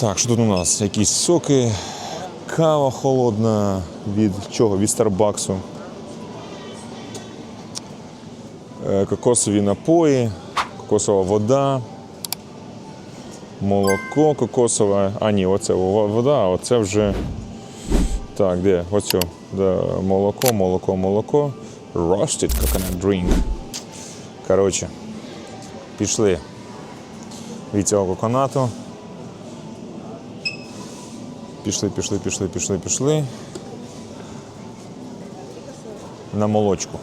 Так, що тут у нас? Якісь соки, кава холодна від чого? Від Старбаксу. Е, Кокосові напої, кокосова вода, молоко кокосове. А ні, оце вода, а оце вже. Так, де? Оцю. Да, молоко, молоко, молоко. Roasted coconut drink. Коротше, пішли від цього коконату. Пішли, пішли, пішли, пішли, пішли. На молочку.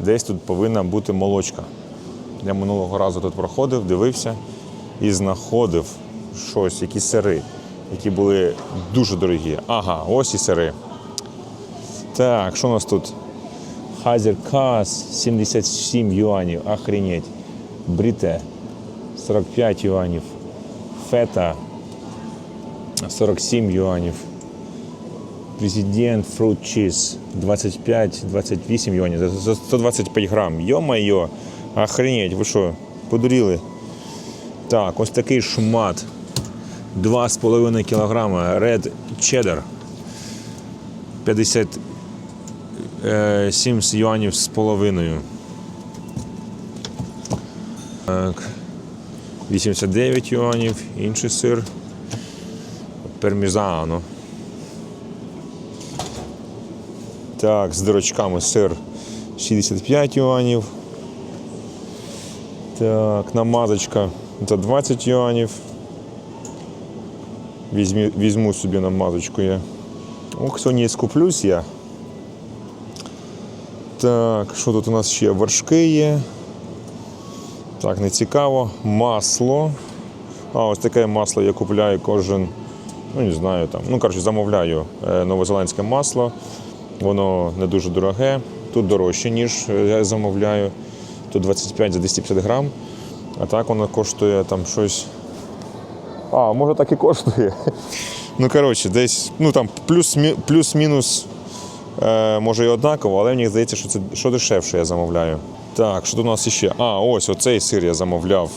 Десь тут повинна бути молочка. Я минулого разу тут проходив, дивився і знаходив щось, якісь сири, які були дуже дорогі. Ага, ось і сири. Так, що у нас тут? Хазер Кас 77 юанів. Охренеть. Брите 45 юанів. Фета 47 юанів. Президент Fruit Cheese 25-28 юанів. За- За 125 грам. Йо-майо, охренеть, ви що, подуріли? Так, ось такий шмат. 2,5 кілограма. Red Cheddar. 57 юанів з половиною. Так. 89 юанів. Інший сир. Пермізано. Так, з дирочками сир 65 юанів. Так, намазочка за 20 юанів. Візьмі, візьму собі намазочку я. Ох, сьогодні скуплюсь я. Так, що тут у нас ще? Вершки є. Так, не цікаво. Масло. А, ось таке масло я купляю кожен, ну не знаю там. Ну, коротше, замовляю е, новозеландське масло. Воно не дуже дороге. Тут дорожче, ніж е, я замовляю. Тут 25 за 250 грам. А так воно коштує там щось. А, може так і коштує. Ну, коротше, десь, ну там плюс-мі- плюс-мінус, е, може і однаково, але мені здається, що це що дешевше я замовляю. Так, що тут у нас ще? А, ось оцей сир я замовляв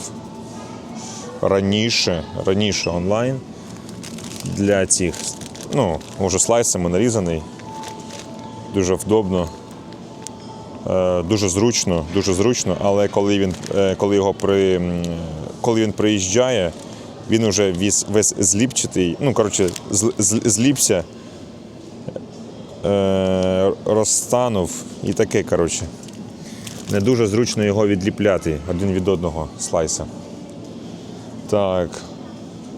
раніше, раніше онлайн для цих. Ну, може, слайсами нарізаний. Дуже вдобно. Е, Дуже зручно, дуже зручно, але коли він, е, коли його при, коли він приїжджає, він вже весь, весь зліпчатий, ну, коротше, зліпся, е, розтанув і таке, коротше. Не дуже зручно його відліпляти один від одного слайса. Так.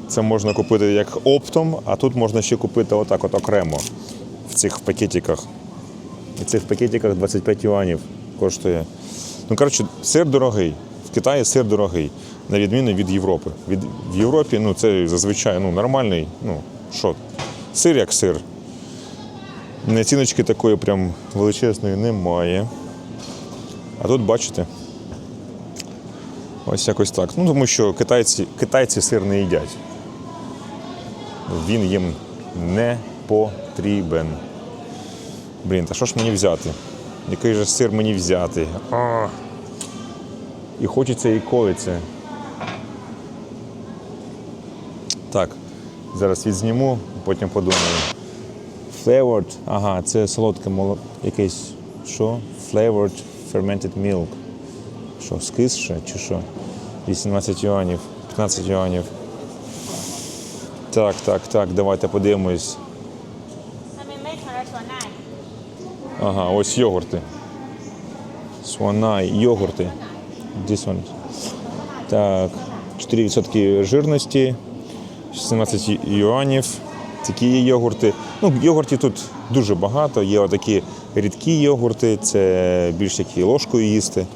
Це можна купити як оптом, а тут можна ще купити отак от окремо в цих пакетиках. І цих пакетиках 25 юанів коштує. Ну, коротше, сир дорогий. В Китаї сир дорогий, на відміну від Європи. Від, в Європі ну, це зазвичай ну, нормальний, ну, що, сир як сир. Націночки такої прям величезної немає. А тут бачите. Ось якось так. Ну, тому що китайці, китайці сир не їдять. Він їм не потрібен. Блін, та що ж мені взяти? Який же сир мені взяти? А! І хочеться і колиться. Так, зараз відзніму, потім подумаю. Flavored, ага, це солодке молоко. Якесь що? Flavored fermented milk. Що, скисше чи що? 18 юанів, 15 юанів. Так, так, так, давайте подивимось. Ага, ось йогурти. Сванай, йогурти. Дісон. Так, 4% жирності, 17 юанів. Такі є йогурти. Ну, Йогуртів тут дуже багато, є отакі рідкі йогурти, це більш такі ложкою їсти.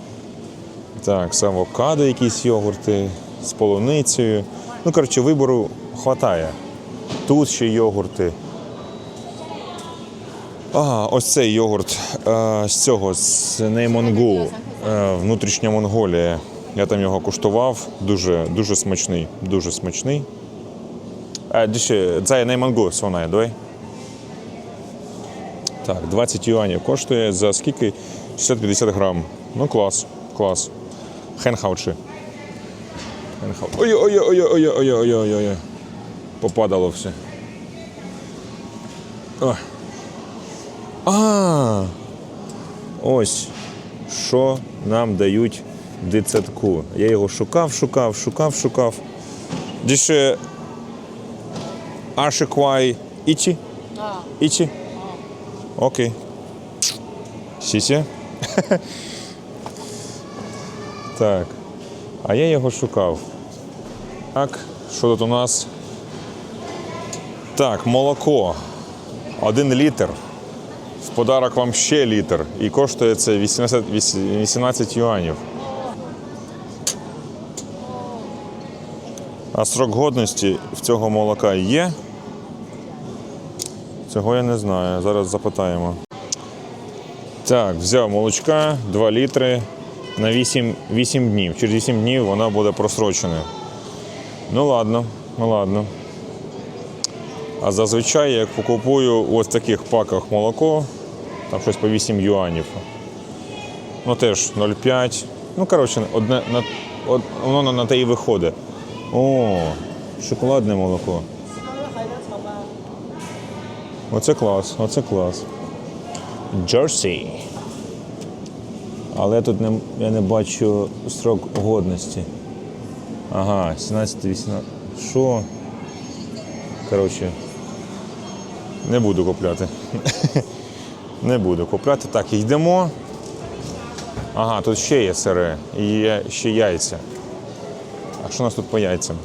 Так, само авокадо якісь йогурти з полуницею. Ну, коротше, вибору вистачає. Тут ще йогурти. Ага, ось цей йогурт е, з цього, з Неймонгу, е, внутрішня Монголія. Я там його куштував. Дуже, дуже смачний. Дуже смачний. Е, деші, це Неймонгу свонає, давай. Так, 20 юанів коштує за скільки? 650 грам. Ну, клас, клас. Хенхаучи. Хенхау. Ой-ой-ой-ой-ой-ой-ой-ой-ой. Попадало все. О. А, ось що нам дають дитсадку. Я його шукав, шукав, шукав, шукав. Діше Ашиквай Ічі? Ічі? Окей. Сіся. Так. А я його шукав. Так, що тут у нас? Так, молоко. Один літр. В подарок вам ще літр. І коштує це 18, 18 юанів. А срок годності в цього молока є? Цього я не знаю. Зараз запитаємо. Так, взяв молочка 2 літри на 8, 8 днів. Через 8 днів вона буде просрочена. Ну ладно, ну ладно. А зазвичай я покупую ось в таких паках молоко, там щось по 8 юанів. Ну теж 0,5. Ну, коротше, одне, на, од, воно на, те і виходить. О, шоколадне молоко. Оце клас, оце клас. Джерсі. Але тут не, я не бачу строк годності. Ага, 17 18 Що? Коротше, не буду купляти. не буду купляти. Так, йдемо. Ага, тут ще є сире. І є ще яйця. А що у нас тут по яйцям?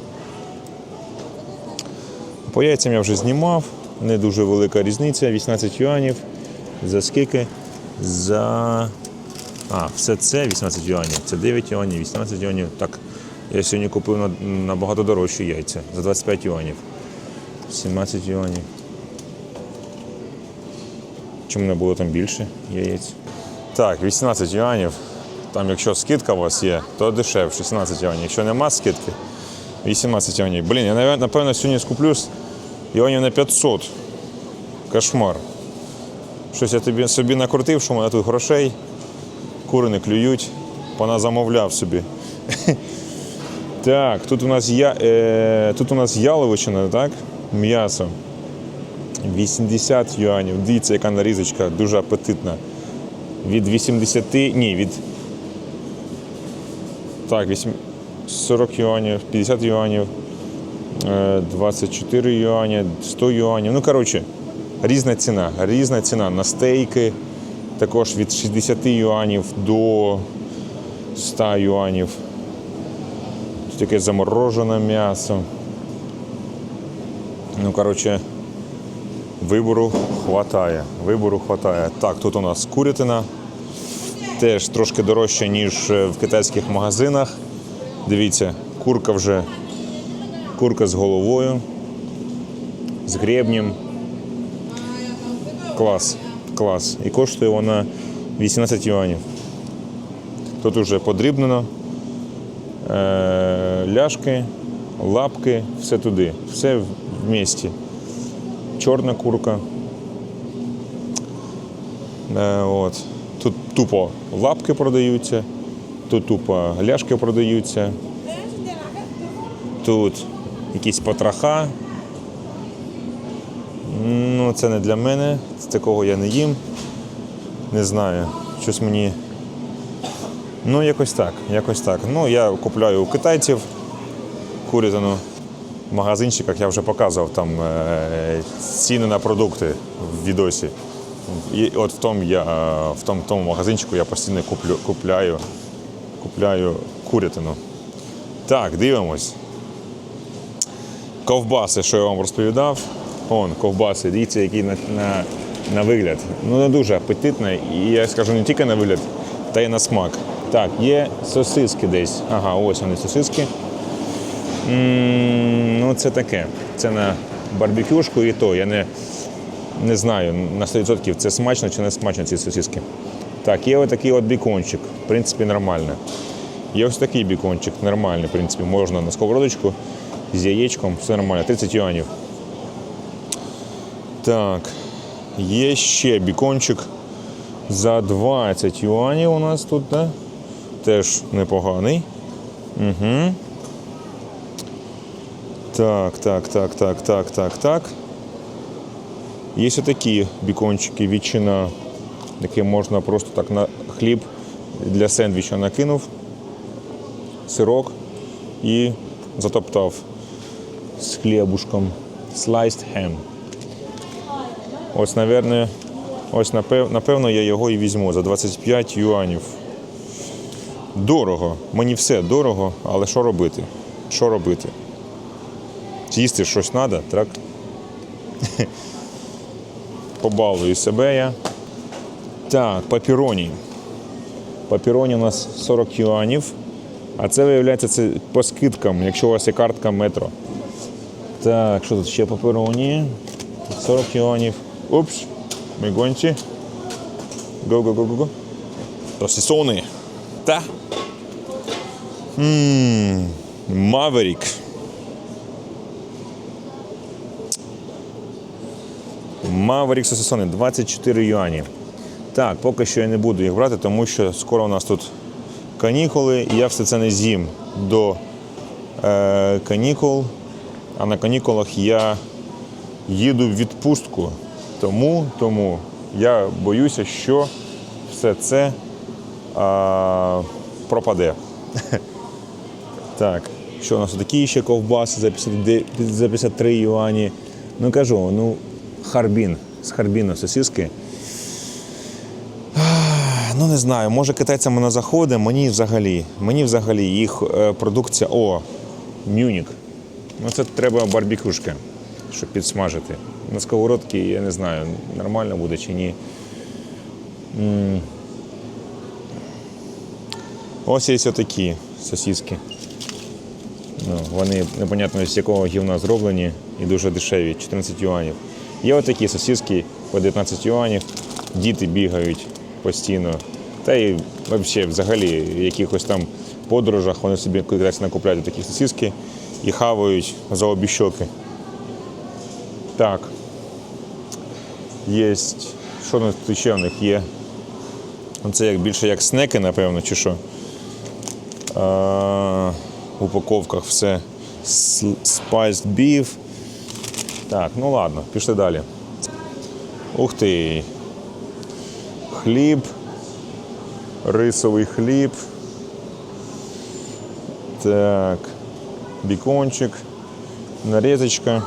По яйцям я вже знімав. Не дуже велика різниця. 18 юанів. За скільки? За. А, все це 18 юанів. Це 9 юанів, 18 юанів. Так, я сьогодні купив набагато дорожчі яйця за 25 юанів. 17 юанів. Чому не було там більше яєць? Так, 18 юанів. Там, якщо скидка у вас є, то дешевше, 16 юанів. Якщо нема скидки, 18 юанів. Блін, я напевно сьогодні скуплюсь юанів на 500. Кошмар. Щось я тобі собі накрутив, що в мене тут грошей, кури не клюють, пона замовляв собі. Так, тут у нас я, е, тут у нас яловичина, так? М'ясо. 80 юанів. Дивіться, яка нарізочка, дуже апетитна. Від 80, ні, від. Так, 8, 40 юанів, 50 юанів, е, 24 юані, 100 юанів. Ну, коротше, різна ціна. Різна ціна на стейки. Також від 60 юанів до 100 юанів. Тут таке заморожене м'ясо. Ну, коротше, вибору хватає. Вибору хватає. Так, тут у нас курятина. Теж трошки дорожче, ніж е, в китайських магазинах. Дивіться, курка вже курка з головою, з гребнем. Клас, клас. І коштує вона 18 юанів. Тут вже подрібнено. Е, ляшки, лапки, все туди, все в місті. Чорна курка. Е, от. Тут тупо лапки продаються, тут тупо ляшки продаються. Тут якісь потроха. Ну, це не для мене, такого я не їм. Не знаю. Щось мені. Ну, якось так, якось так. Ну, я купляю у китайців курятину. Магазинчиках я вже показував там е, ціни на продукти в відосі. І от в тому я в тому, тому магазинчику я постійно куплю, купляю, купляю курятину. Так, дивимось. Ковбаси, що я вам розповідав. Он, ковбаси, дивіться, які на, на, на вигляд. Ну, не дуже апетитно. І я скажу не тільки на вигляд, та й на смак. Так, є сосиски десь. Ага, ось вони сосиски. М, Ну, це таке. Це на барбекюшку і то. Я не, не знаю на 100% це смачно чи не смачно ці сосиски. Так, є отакий от бікончик, в принципі, нормально. Є ось такий бікончик, нормальний, в принципі, можна на сковородочку з яєчком, все нормально, 30 юанів. Так, є ще бікончик за 20 юанів у нас тут, да? теж непоганий. Угу. Так, так, так, так, так, так, так. Є ще такі бікончики, ветчина, які можна просто так на хліб для сендвіча накинув, сирок і затоптав з хлібушком. Sliced ham. Ось, напевно, ось напев- напевно, я його і візьму за 25 юанів. Дорого. Мені все дорого, але що робити? Що робити? З'їсти щось треба, так? Побалую себе я. Так, папіроні. Папіроні у нас 40 юанів. А це виявляється це по скидкам, якщо у вас є картка метро. Так, що тут ще папероні? 40 юанів. Упс, ми гонці. Го, го, го, го, го. Сосисони. Та. Ммм, Маверік. Маверік сосисони 24 юані. Так, поки що я не буду їх брати, тому що скоро у нас тут канікули, і я все це не з'їм до е, канікул. А на канікулах я їду в відпустку. Тому, тому я боюся, що все це а, пропаде. Так, що у нас такі ще ковбаси за 59 за 53 юані. Ну кажу, ну, харбін, з харбіну сосиски. Ну не знаю, може китайцям воно заходить, мені взагалі, мені взагалі їх е, продукція. О, Мюнік. Ну це треба барбікюшка, щоб підсмажити. На сковородці я не знаю, нормально буде чи ні. Ось є такі сосиски. Ну, вони непонятно з якого гівна зроблені і дуже дешеві, 14 юанів. Є отакі сосиски по 19 юанів, діти бігають постійно. Та й взагалі, в якихось там подорожах вони собі кудись накупляють такі сосиски і хавають за обі щоки. Так. Є. Що тут ще в них є? Це як більше як снеки, напевно, чи що. А, в упаковках все Spiced beef. Так, ну ладно, пішли далі. Ух ти. Хліб. Рисовий хліб. Так. Бікончик. Нарізочка.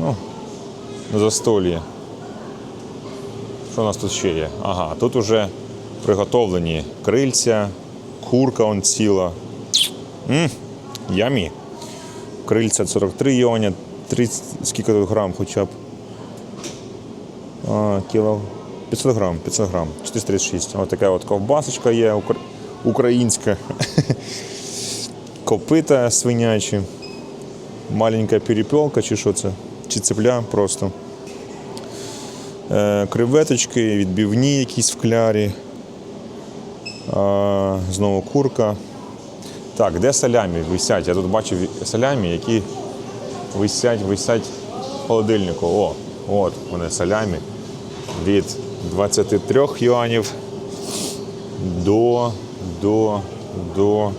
Ну, застолье. Що у нас тут ще є? Ага, тут уже приготовлені крильця, курка он ціла. М, Ямі. Крильця 43 йоня, 30, скільки тут грам хоча б. А, кіло 500 грам, 500 грам, 436. Ось така от ковбасочка є укра- українська. Копита свинячі. Маленька перепелка чи що це? Чи цепля просто. Е, креветочки, відбивні якісь в клярі. Знову курка. Так, де салямі висять? Я тут бачив салямі, які висять, висять в холодильнику. О, от вони салямі від 23 юанів до, до, до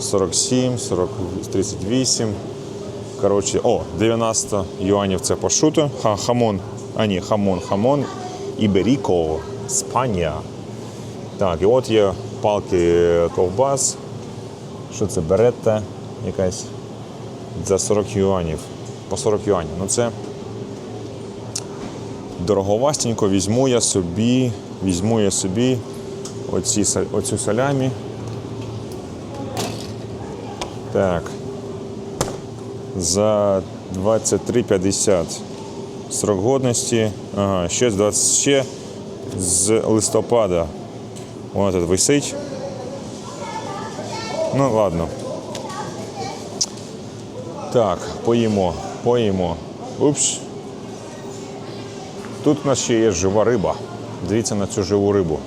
47, 40, 38. Коротше, о, 90 юанів це пошуто. Ха, хамон. А ні, хамон, хамон. Іберіко, Спанія. Так, і от є палки ковбас. Що це? Беретта якась за 40 юанів. По 40 юанів. Ну це дороговастенько візьму я собі, візьму я собі оці, оцю салямі. Так. За 23,50 срок годності. Ага, ще з 20 ще з листопада. Воно тут висить. Ну, ладно. Так, поїмо, поїмо. Упс. Тут у нас ще є жива риба. Дивіться на цю живу рибу.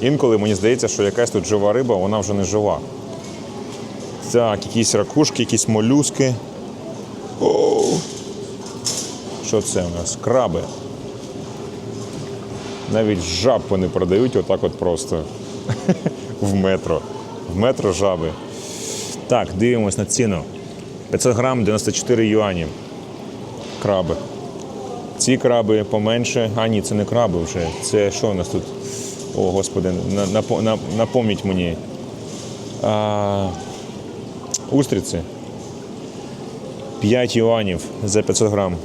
Інколи мені здається, що якась тут жива риба, вона вже не жива. Так, якісь ракушки, якісь молюски. О! Що це у нас? Краби. Навіть жаб вони продають отак от просто в метро. В метро жаби. Так, дивимось на ціну. 500 грам 94 юані. Краби. Ці краби поменше. А ні, це не краби вже. Це що у нас тут? О, господи, на, на, на, напомніть мені. А, устриці. 5 юанів за 500 грам.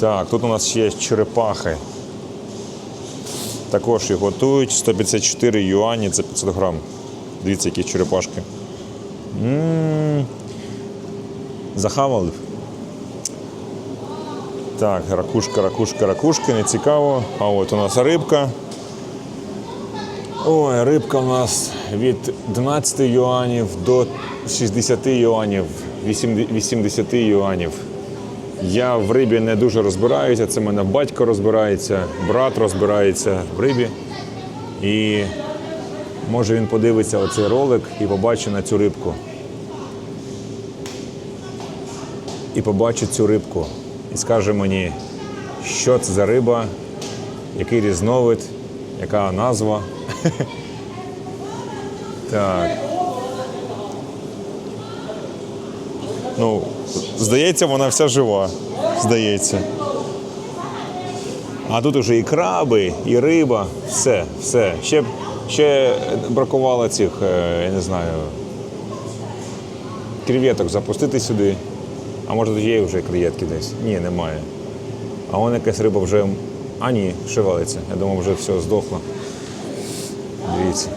Так, тут у нас ще є черепахи. Також їх готують 154 юані за 500 грам. Дивіться, які черепашки. м Захавали б. Так, ракушка, ракушка, ракушка, не цікаво. А от у нас рибка. Ой, рибка у нас від 12 юанів до 60 юанів, 80 юанів. Я в рибі не дуже розбираюся. Це мене батько розбирається, брат розбирається в рибі. І може він подивиться оцей ролик і побачить на цю рибку. І побачить цю рибку. І скаже мені, що це за риба, який різновид, яка назва. Так. Ну, здається, вона вся жива. Здається. А тут уже і краби, і риба, все, все. Ще, ще бракувало цих, е, я не знаю, креветок запустити сюди. А може тут є вже креветки десь? Ні, немає. А вон якась риба вже. А ні, шевелиться. Я думав, вже все здохло. Дивіться.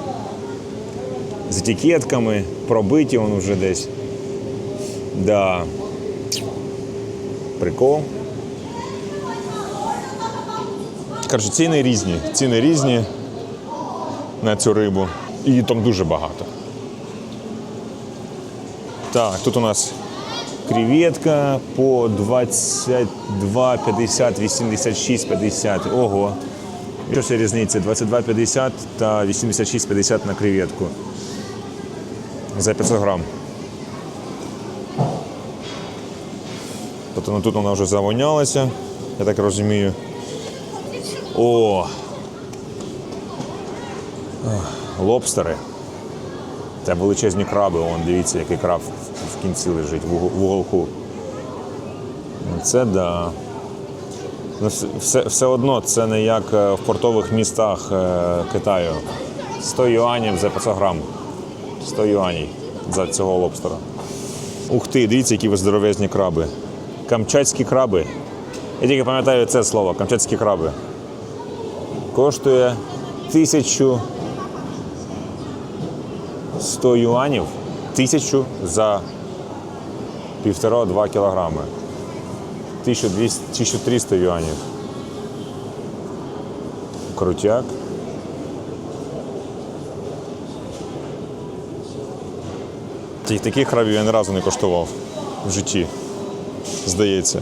З етикетками, пробиті він вже десь. Да. Прикол. Коротше, ціни різні. Ціни різні на цю рибу. І там дуже багато. Так, тут у нас креветка по 22, 50, 86, 50. Ого. Що це різниця? 22,50 та 86,50 на креветку. За 500 грам. Тобто ну, тут вона вже завонялася, я так розумію. О! Лобстери. Це величезні краби, Вон, дивіться, який краб в- кінці лежить в уголку. Це да. Ну, все, все одно це не як е, в портових містах е, Китаю. 100 юанів за 500 грам. 100 юанів за цього лобстера. Ух ти, дивіться, які ви здоровезні краби. Камчатські краби. Я тільки пам'ятаю це слово камчатські краби. Коштує 1100 юанів. Тисячу за півтора-два кілограми. 1300 юанів. Крутяк. Тих- Таких крабів я ні разу не коштував в житті, здається.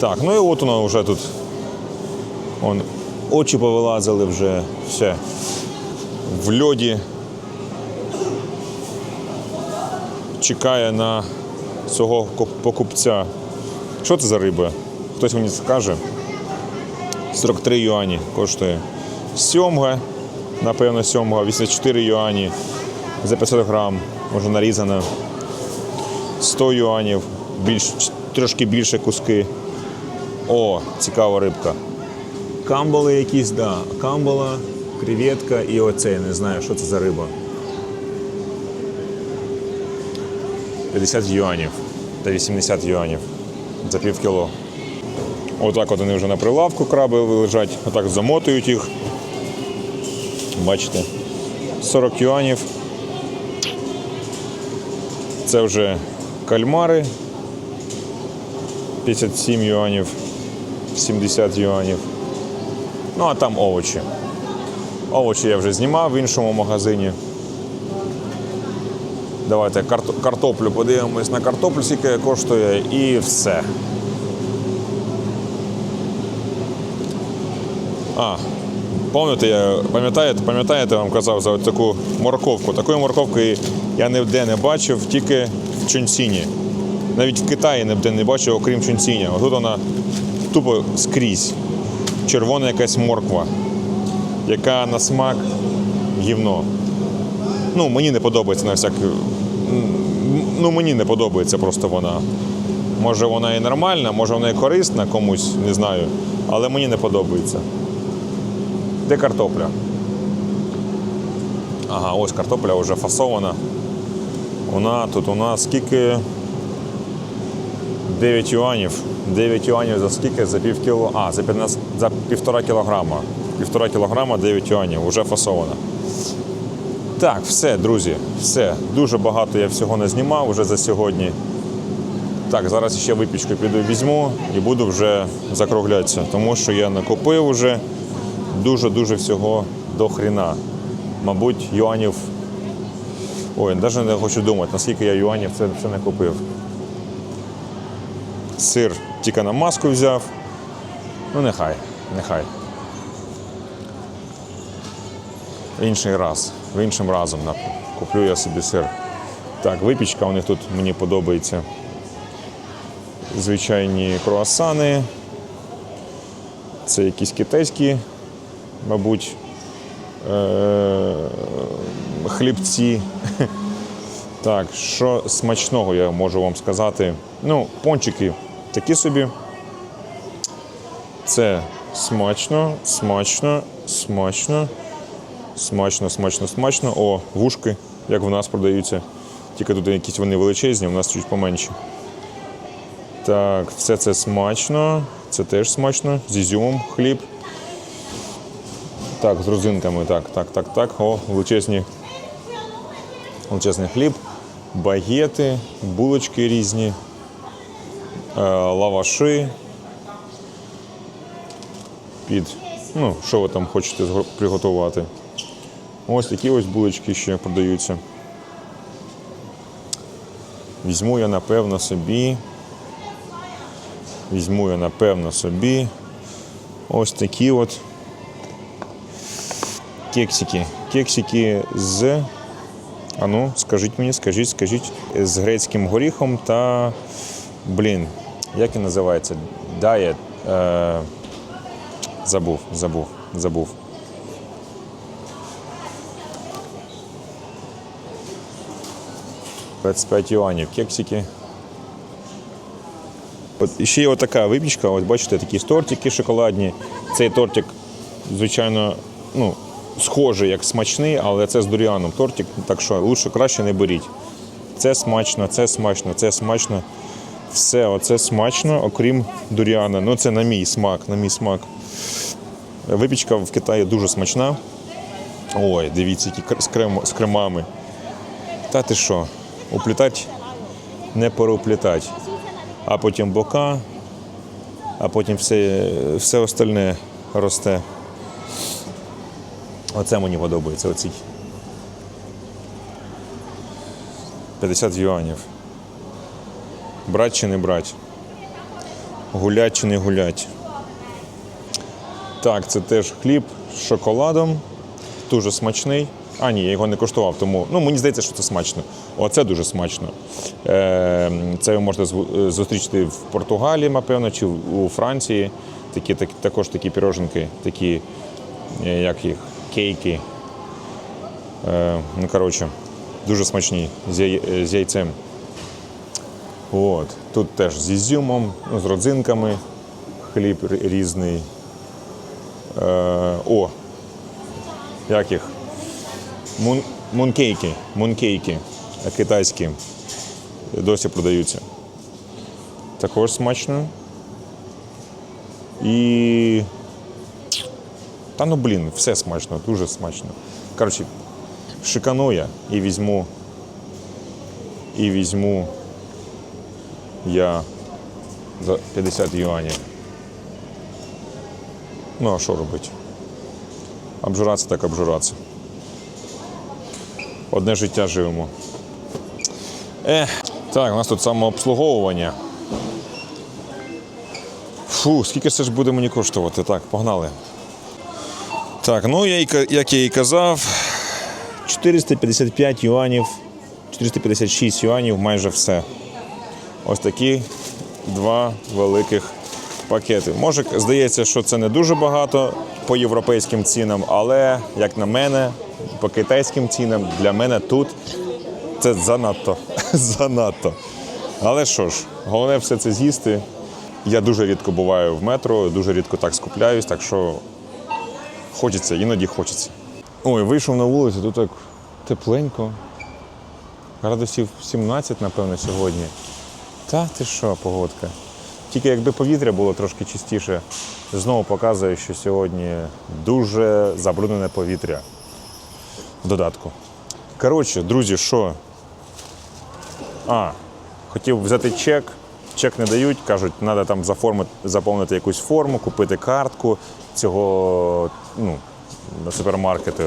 Так, ну і от воно вже тут. Вон, очі повилазили вже все. В льоді. Чекає на свого покупця. Що це за риба? Хтось мені скаже. 43 юані коштує. Сьомга, напевно, сьомга, 84 юані за 500 грам, може нарізана. 100 юанів, більш, трошки більше куски. О, цікава рибка. Камбали якісь, да. Камбала, креветка і оце, я не знаю, що це за риба. 50 юанів та 80 юанів за пів кіло. Отак от вони вже на прилавку краби лежать, отак замотують їх. Бачите, 40 юанів. Це вже кальмари. 57 юанів, 70 юанів. Ну, а там овочі. Овочі я вже знімав в іншому магазині. Давайте картоплю подивимось на картоплю, скільки коштує, і все. А, пам'ятаєте, пам'ятаєте, пам'ятаєте, вам казав за таку морковку. Такої морковки я ніде не бачив, тільки в Чунціні. Навіть в Китаї ніде не бачив, окрім Чунціня. Отут вона тупо скрізь. Червона якась морква, яка на смак гівно. Ну, мені не подобається на всяк. Ну, мені не подобається просто вона. Може вона і нормальна, може вона і корисна комусь, не знаю. Але мені не подобається. Де картопля? Ага, ось картопля вже фасована. Вона тут у нас скільки? 9 юанів. 9 юанів за скільки? За пів кіло. А, за 15, за півтора кілограма. Півтора кілограма 9 юанів, вже фасована. Так, все, друзі, все. Дуже багато я всього не знімав вже за сьогодні. Так, зараз ще випічку піду візьму і буду вже закруглятися, тому що я накопив вже дуже-дуже всього до хріна. Мабуть, юанів. Ой, навіть не хочу думати, наскільки я юанів це, це не купив. Сир тільки на маску взяв. Ну, нехай, нехай. Інший раз, в іншим разом куплю я собі сир. Так, випічка у них тут мені подобається. Звичайні круасани. Це якісь китайські, мабуть, хлібці. Так, що смачного я можу вам сказати. Ну, пончики такі собі. Це смачно, смачно, смачно, смачно, смачно, смачно. О, вушки, як в нас продаються. Тільки тут якісь вони величезні, у нас чуть поменші. Так, все це смачно. Це теж смачно. З ізюмом хліб. Так, з родзинками. Так, так, так, так. О, величезні. Величезний хліб, багети, булочки різні, е, лаваши. Під, ну, що ви там хочете приготувати. Ось такі ось булочки ще продаються. Візьму я, напевно, собі. Візьму я, напевно, собі. Ось такі от кексики. Кексики з. А ну, скажіть мені, скажіть, скажіть, з грецьким горіхом та. Блін, як він називається? Дає. Е, забув, забув, забув. «25 юанів кексики. От ще є отака випічка, ось бачите, такі тортики шоколадні. Цей тортик, звичайно, ну, схожий як смачний, але це з дуріаном тортик, так що лучше краще не беріть. Це смачно, це смачно, це смачно. Все, оце смачно, окрім дуріана. Ну це на мій смак, на мій смак. Випічка в Китаї дуже смачна. Ой, дивіться, які з, крем, з кремами. Та ти що, уплітати, не переуплітати. А потім бока, а потім все, все остальне росте. Оце мені подобається. Оці. 50 юанів. Брать чи не брать? Гулять чи не гулять? Так, це теж хліб з шоколадом. Дуже смачний. А, ні, я його не коштував, тому ну, мені здається, що це смачно. Оце дуже смачно. Е, це ви можете зустрічати в Португалії, напевно, чи у Франції. Такі, так, також такі піроженки, такі, е, як їх, кейки. Е, ну, коротше, дуже смачні з, яйцем. От. Тут теж з ізюмом, ну, з родзинками, хліб різний. Е, о, як їх? Мун, мункейки, мункейки е, китайські досі продаються. Також смачно. І. Та ну блін, все смачно, дуже смачно. Коротше, шикану я і візьму. І візьму я за 50 юанів. Ну, а що робити? Обжиратися так обжиратися. Одне життя живемо. Ех, так, у нас тут самообслуговування. Фу, скільки це ж буде мені коштувати? Так, погнали. Так, ну я як я і казав, 455 юанів, 456 юанів, майже все. Ось такі два великих пакети. Може, здається, що це не дуже багато по європейським цінам, але, як на мене, по китайським цінам. Для мене тут це занадто. занадто. Але що ж, головне все це з'їсти. Я дуже рідко буваю в метро, дуже рідко так скупляюсь, так що хочеться, іноді хочеться. Ой, вийшов на вулицю, тут так тепленько. Градусів 17, напевно, сьогодні. Та ти що, погодка? Тільки якби повітря було трошки чистіше, знову показує, що сьогодні дуже забруднене повітря в додатку. Коротше, друзі, що? А, хотів взяти чек. Чек не дають, кажуть, треба там заформити, заповнити якусь форму, купити картку цього ну, супермаркету.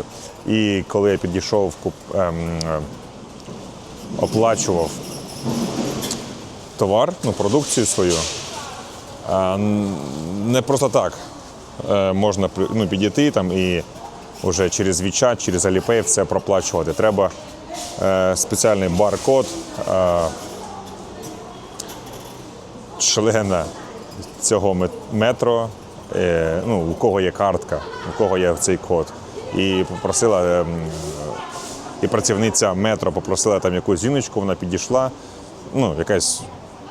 І коли я підійшов, куп, ем, е, оплачував товар, ну, продукцію свою, н- не просто так е, можна ну, підійти там і вже через WeChat, через Alipay все проплачувати. Треба е, спеціальний бар-код, е, члена цього метро, е, ну, у кого є картка, у кого є цей код. І попросила, е, і працівниця метро попросила там якусь жіночку, вона підійшла, ну, якась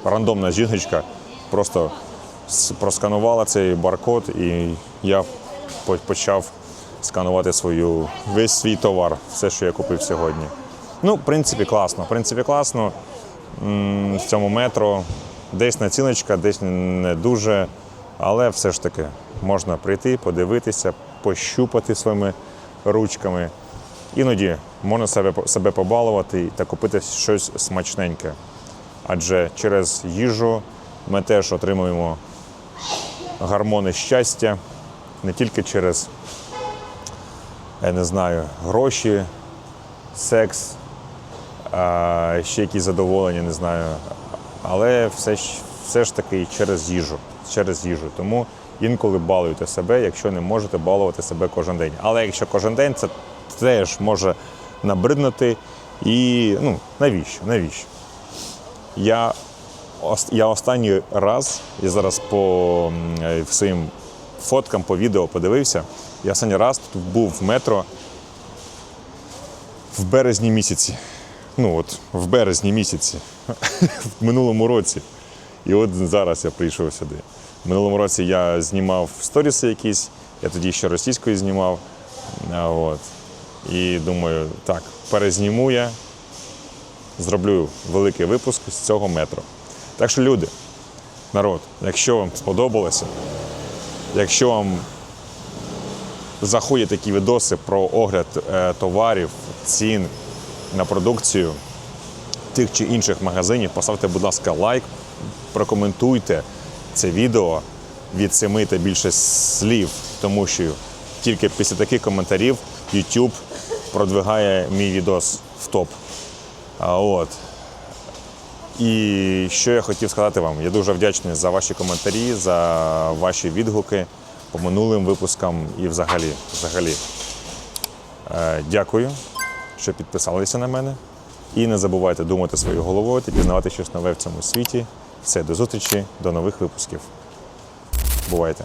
рандомна жіночка, просто просканувала цей баркод, і я почав сканувати свою, весь свій товар, все, що я купив сьогодні. Ну, в принципі, класно. В принципі, класно. В цьому метро десь націночка, десь не дуже. Але все ж таки можна прийти, подивитися, пощупати своїми ручками. Іноді можна себе, себе побалувати та купити щось смачненьке. Адже через їжу ми теж отримуємо гормони щастя не тільки через, я не знаю, гроші, секс, а, ще якісь задоволення, не знаю. Але все ж, все ж таки через їжу. Через їжу. Тому інколи балуйте себе, якщо не можете балувати себе кожен день. Але якщо кожен день, це теж може набриднути. І ну, навіщо? Навіщо? Я, я останній раз, я зараз по е, своїм фоткам, по відео подивився. Я останній раз тут був в метро в березні місяці. Ну от, в березні місяці, в минулому році. І от зараз я прийшов сюди. В минулому році я знімав сторіси якісь, я тоді ще російською знімав. От. І думаю, так, перезніму я, зроблю великий випуск з цього метро. Так що, люди, народ, якщо вам сподобалося, якщо вам заходять такі відоси про огляд е, товарів, цін на продукцію тих чи інших магазинів, поставте, будь ласка, лайк, прокоментуйте це відео від семи та більше слів, тому що тільки після таких коментарів YouTube продвигає мій відос в топ. А от. І що я хотів сказати вам, я дуже вдячний за ваші коментарі, за ваші відгуки по минулим випускам і взагалі. взагалі. Е, дякую, що підписалися на мене. І не забувайте думати своєю головою та пізнавати щось нове в цьому світі. Все, до зустрічі, до нових випусків. Бувайте!